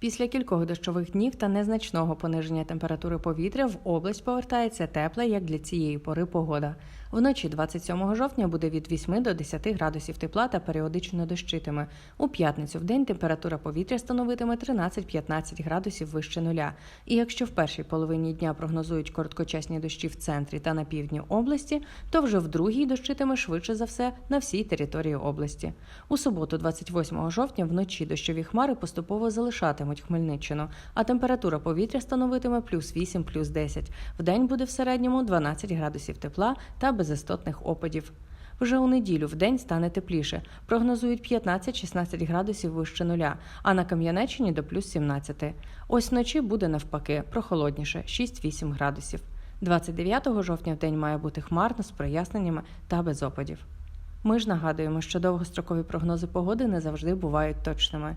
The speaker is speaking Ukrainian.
Після кількох дощових днів та незначного пониження температури повітря в область повертається тепла, як для цієї пори погода. Вночі 27 жовтня буде від 8 до 10 градусів тепла та періодично дощитиме. У п'ятницю в день температура повітря становитиме 13-15 градусів вище нуля. І якщо в першій половині дня прогнозують короткочасні дощі в центрі та на півдні області, то вже в другій дощитиме швидше за все на всій території області. У суботу, 28 жовтня, вночі дощові хмари поступово залишатимуть Хмельниччину, а температура повітря становитиме плюс 8, плюс 10. Вдень буде в середньому 12 градусів тепла та без істотних опадів. Вже у неділю в день стане тепліше. Прогнозують 15-16 градусів вище нуля, а на Кам'янеччині до плюс 17. Ось вночі буде навпаки прохолодніше 6-8 градусів. 29 жовтня в день має бути хмарно з проясненнями та без опадів. Ми ж нагадуємо, що довгострокові прогнози погоди не завжди бувають точними.